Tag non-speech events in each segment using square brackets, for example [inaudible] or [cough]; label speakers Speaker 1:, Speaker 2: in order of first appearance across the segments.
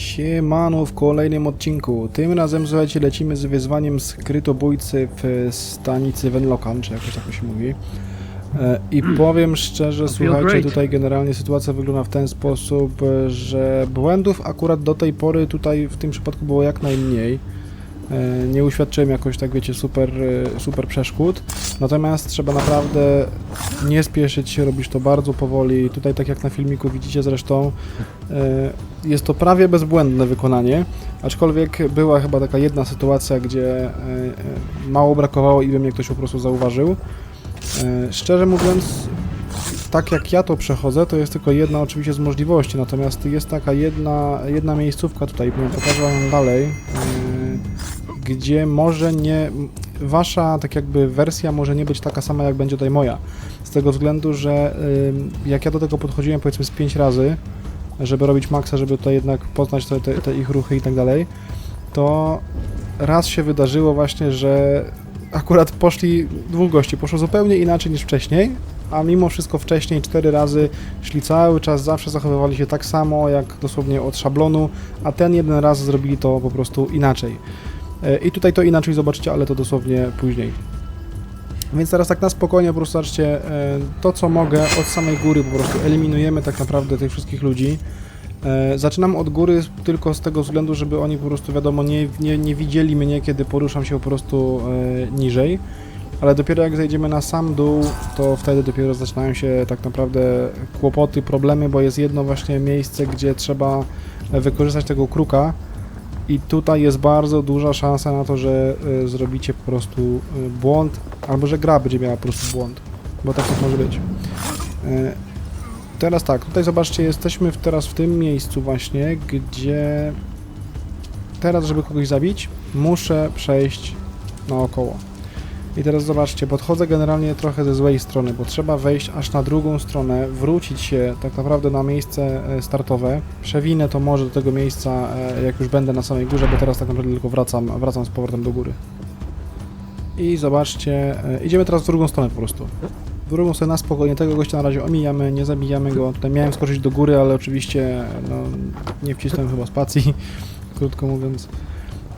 Speaker 1: Siemano w kolejnym odcinku. Tym razem, słuchajcie, lecimy z wyzwaniem skrytobójcy w stanicy Venlokan, czy jakoś tak to się mówi. E, I powiem szczerze, słuchajcie, tutaj generalnie sytuacja wygląda w ten sposób, że błędów akurat do tej pory tutaj w tym przypadku było jak najmniej. E, Nie uświadczyłem jakoś tak, wiecie, super, e, super przeszkód. Natomiast trzeba naprawdę nie spieszyć się, robić to bardzo powoli. Tutaj, tak jak na filmiku widzicie zresztą, e, jest to prawie bezbłędne wykonanie, aczkolwiek była chyba taka jedna sytuacja, gdzie mało brakowało i by mnie ktoś po prostu zauważył. Szczerze mówiąc, tak jak ja to przechodzę, to jest tylko jedna oczywiście z możliwości, natomiast jest taka jedna, jedna miejscówka tutaj, pokażę wam dalej, gdzie może nie, wasza tak jakby wersja może nie być taka sama jak będzie tutaj moja, z tego względu, że jak ja do tego podchodziłem powiedzmy z 5 razy, żeby robić maksa, żeby tutaj jednak poznać te, te, te ich ruchy i tak dalej, to raz się wydarzyło właśnie, że akurat poszli, dwóch gości poszło zupełnie inaczej niż wcześniej, a mimo wszystko wcześniej cztery razy szli cały czas, zawsze zachowywali się tak samo, jak dosłownie od szablonu, a ten jeden raz zrobili to po prostu inaczej. E, I tutaj to inaczej zobaczycie, ale to dosłownie później. Więc teraz tak na spokojnie po prostu zobaczcie, e, to co mogę od samej góry po prostu eliminujemy tak naprawdę tych wszystkich ludzi. E, Zaczynam od góry tylko z tego względu, żeby oni po prostu wiadomo nie, nie, nie widzieli mnie, kiedy poruszam się po prostu niżej. Ale dopiero jak zejdziemy na sam dół, to wtedy dopiero zaczynają się tak naprawdę kłopoty, problemy, bo jest jedno właśnie miejsce, gdzie trzeba wykorzystać tego kruka. I tutaj jest bardzo duża szansa na to, że y, zrobicie po prostu y, błąd, albo że gra będzie miała po prostu błąd, bo tak też może być. Y, teraz tak, tutaj zobaczcie, jesteśmy teraz w tym miejscu właśnie, gdzie teraz, żeby kogoś zabić, muszę przejść naokoło. I teraz zobaczcie, podchodzę generalnie trochę ze złej strony, bo trzeba wejść aż na drugą stronę, wrócić się tak naprawdę na miejsce e, startowe. Przewinę to może do tego miejsca, e, jak już będę na samej górze, bo teraz tak naprawdę tylko wracam, wracam z powrotem do góry. I zobaczcie, e, idziemy teraz w drugą stronę po prostu. W drugą stronę na spokojnie, tego gościa na razie omijamy, nie zabijamy go. Tutaj miałem skoczyć do góry, ale oczywiście no, nie wcisnąłem chyba spacji, [laughs] krótko mówiąc.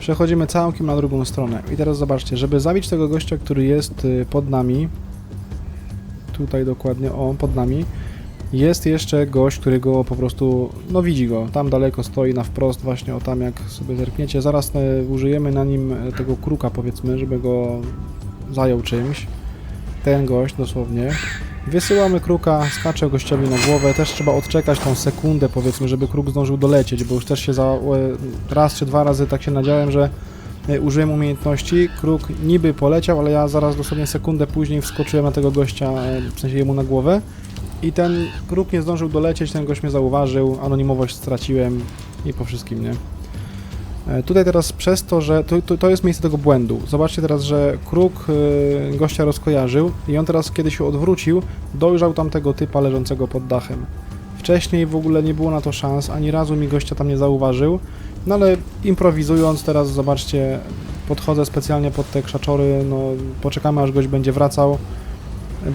Speaker 1: Przechodzimy całkiem na drugą stronę. I teraz zobaczcie, żeby zabić tego gościa, który jest y, pod nami, tutaj dokładnie, o, pod nami, jest jeszcze gość, który go po prostu, no widzi go, tam daleko stoi na wprost, właśnie o tam jak sobie zerkniecie. Zaraz e, użyjemy na nim e, tego kruka powiedzmy, żeby go zajął czymś. Ten gość dosłownie. Wysyłamy kruka, skacze gościowi na głowę, też trzeba odczekać tą sekundę powiedzmy, żeby kruk zdążył dolecieć, bo już też się za e, raz czy dwa razy tak się nadziałem, że e, użyłem umiejętności, kruk niby poleciał, ale ja zaraz dosłownie sekundę później wskoczyłem na tego gościa, e, w sensie jemu na głowę. I ten kruk nie zdążył dolecieć, ten gość mnie zauważył, anonimowość straciłem i po wszystkim, nie? E, Tutaj teraz przez to, że to, to, to jest miejsce tego błędu. Zobaczcie teraz, że kruk y, gościa rozkojarzył i on teraz, kiedy się odwrócił, dojrzał tamtego typa leżącego pod dachem. Wcześniej w ogóle nie było na to szans, ani razu mi gościa tam nie zauważył, no ale improwizując teraz, zobaczcie, podchodzę specjalnie pod te krzaczory, no poczekamy aż gość będzie wracał.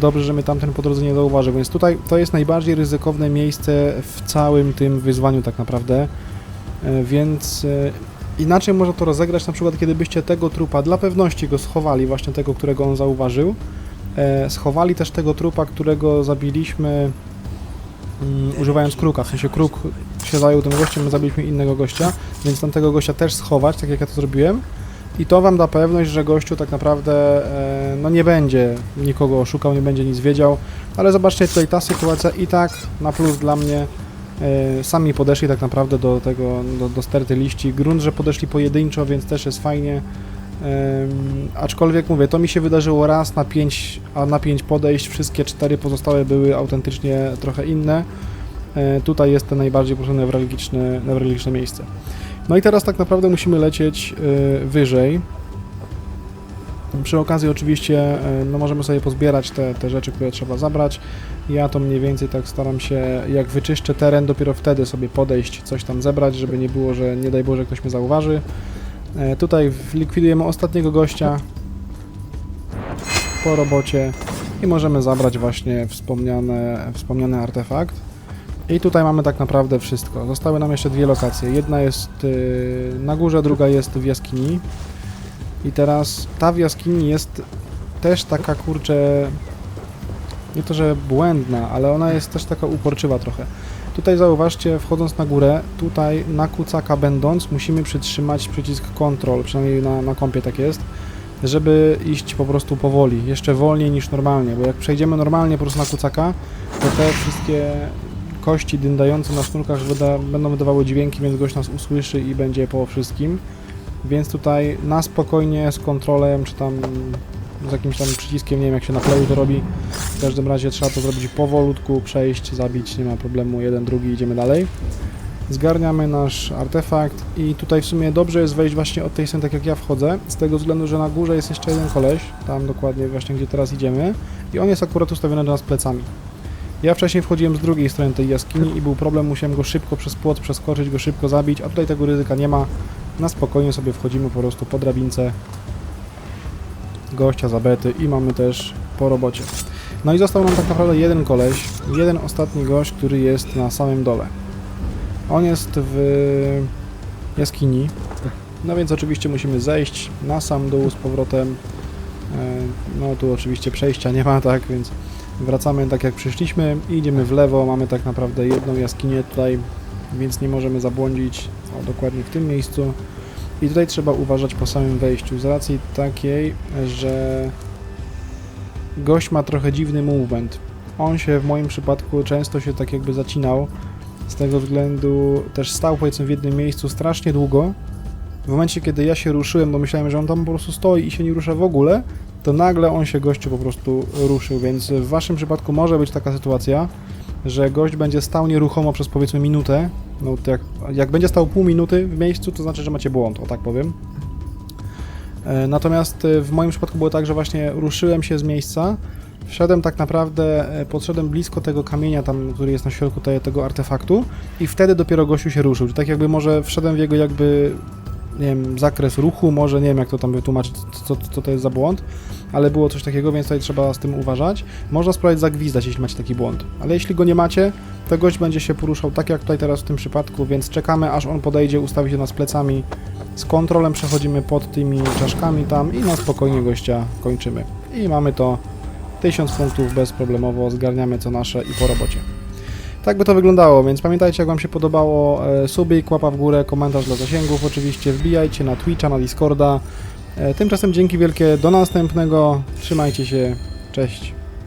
Speaker 1: Dobrze, że mnie tamten po drodze nie zauważył, więc tutaj to jest najbardziej ryzykowne miejsce w całym tym wyzwaniu tak naprawdę. E, Więc e, inaczej można to rozegrać, na przykład kiedy byście tego trupa dla pewności go schowali, właśnie tego, którego on zauważył. E, schowali też tego trupa, którego zabiliśmy mm, używając kruka, w sensie kruk się zajął tym gościem, my zabiliśmy innego gościa, więc tamtego gościa też schować, tak jak ja to zrobiłem. I to wam da pewność, że gościu tak naprawdę e, no nie będzie nikogo oszukał, nie będzie nic wiedział, ale zobaczcie tutaj ta sytuacja i tak na plus dla mnie Sami podeszli tak naprawdę do tego, do, do sterty liści. Grunt, że podeszli pojedynczo, więc też jest fajnie. Aczkolwiek mówię, to mi się wydarzyło raz na 5, a na 5 podejść, wszystkie cztery pozostałe były autentycznie trochę inne. E, tutaj jest to najbardziej po newralgiczne, newralgiczne miejsce. No i teraz tak naprawdę musimy lecieć e, wyżej. Przy okazji oczywiście e, no możemy sobie pozbierać te, te rzeczy, które trzeba zabrać. Ja to mniej więcej tak staram się, jak wyczyszczę teren, dopiero wtedy sobie podejść, coś tam zebrać, żeby nie było, że nie daj Boże ktoś mnie zauważy. E, tutaj likwidujemy ostatniego gościa po robocie i możemy zabrać właśnie wspomniane, wspomniany artefakt. I tutaj mamy tak naprawdę wszystko. Zostały nam jeszcze dwie lokacje. Jedna jest yy, na górze, druga jest w jaskini. I teraz ta w jaskini jest też taka kurczę. Nie to, że błędna, ale ona jest też taka uporczywa trochę. Tutaj zauważcie, wchodząc na górę, tutaj na kucaka będąc, musimy przytrzymać przycisk Ctrl, przynajmniej na, na kompie tak jest, żeby iść po prostu powoli, jeszcze wolniej niż normalnie, bo jak przejdziemy normalnie po prostu na kucaka, to te wszystkie kości dyndające na sznurkach wyda, będą wydawały dźwięki, więc gość nas usłyszy i będzie po wszystkim. Więc tutaj na spokojnie z kontrolem, czy tam z jakimś tam przyciskiem, nie wiem jak się na playu to robi. W każdym razie trzeba to zrobić powolutku, przejść, zabić, nie ma problemu, jeden, drugi, idziemy dalej. Zgarniamy nasz artefakt i tutaj w sumie dobrze jest wejść właśnie od tej strony, tak jak ja wchodzę, z tego względu, że na górze jest jeszcze jeden koleś, tam dokładnie właśnie gdzie teraz idziemy i on jest akurat ustawiony do nas plecami. Ja wcześniej wchodziłem z drugiej strony tej jaskini i był problem, musiałem go szybko przez płot przeskoczyć, go szybko zabić, a tutaj tego ryzyka nie ma. Na spokojnie sobie wchodzimy po prostu po drabince gościa zabety i mamy też po robocie. No i został nam tak naprawdę jeden koleś, jeden ostatni gość, który jest na samym dole. On jest w jaskini, no więc oczywiście musimy zejść na sam dół z powrotem. E, No tu oczywiście przejścia nie ma, tak, więc wracamy tak jak przyszliśmy i idziemy w lewo. Mamy tak naprawdę jedną jaskinię tutaj, więc nie możemy zabłądzić o, dokładnie w tym miejscu. I tutaj trzeba uważać po samym wejściu, z racji takiej, że gość ma trochę dziwny movement. On się w moim przypadku często się tak jakby zacinał, z tego względu też stał powiedzmy w jednym miejscu strasznie długo. W momencie, kiedy ja się ruszyłem, bo myślałem, że on tam po prostu stoi i się nie rusza w ogóle, to nagle on się gościu po prostu ruszył, więc w waszym przypadku może być taka sytuacja, że gość będzie stał nieruchomo przez powiedzmy minutę. No to jak, jak będzie stał pół minuty w miejscu, to znaczy, że macie błąd, o tak powiem. E, Natomiast e, w moim przypadku było tak, że właśnie ruszyłem się z miejsca, wszedłem tak naprawdę, e, podszedłem blisko tego kamienia tam, który jest na środku te, tego artefaktu i wtedy dopiero gościu się ruszył. Tak jakby może wszedłem w jego jakby, nie wiem, zakres ruchu, może nie wiem jak to tam wytłumaczyć, co, co to jest za błąd, ale było coś takiego, więc tutaj trzeba z tym uważać. Można spróbować zagwizdać, jeśli macie taki błąd, ale jeśli go nie macie, to gość będzie się poruszał tak jak tutaj teraz w tym przypadku, więc czekamy aż on podejdzie, ustawi się nas plecami, z kontrolem przechodzimy pod tymi czaszkami tam i na spokojnie gościa kończymy. I mamy to 1000 punktów bezproblemowo, zgarniamy co nasze i po robocie. Tak by to wyglądało, więc pamiętajcie jak Wam się podobało, e, subik, łapa w górę, komentarz dla zasięgów oczywiście, wbijajcie na Twitcha, na Discorda. E, Tymczasem dzięki wielkie, do następnego, trzymajcie się, cześć.